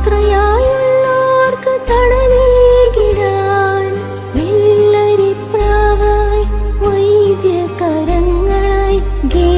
യാത്രയായുള്ളോർക്ക് തടവേകിടാൻ വെള്ളരിപ്രാവായി വൈദ്യകരങ്ങളായി ഗേ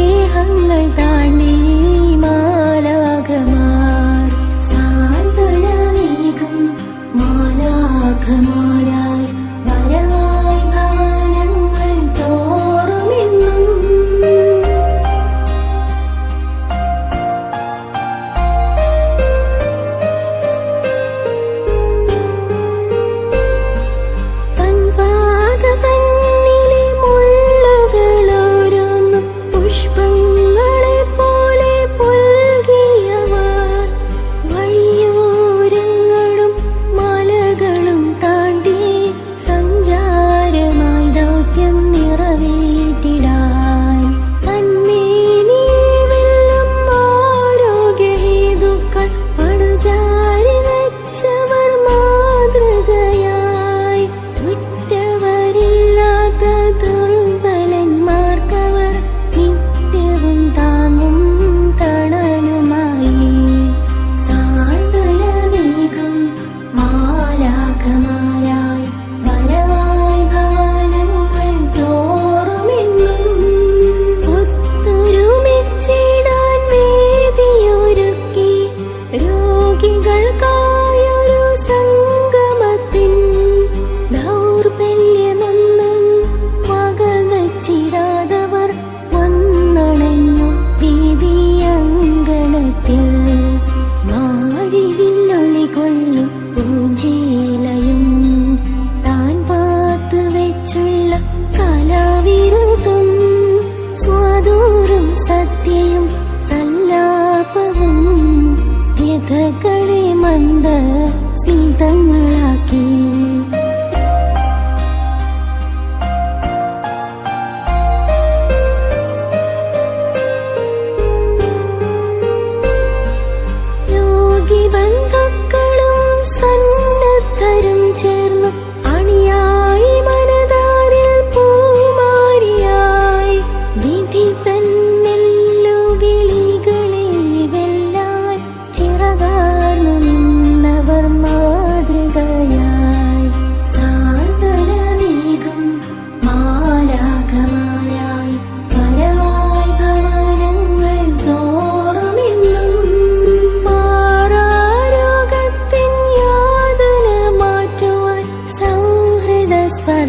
രോഗി ബന്ധുക്കളും സന്നദ്ധരും ചേർന്നു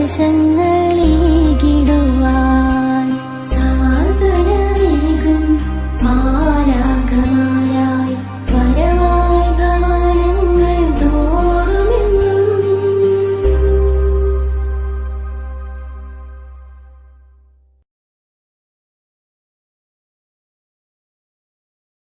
相爱。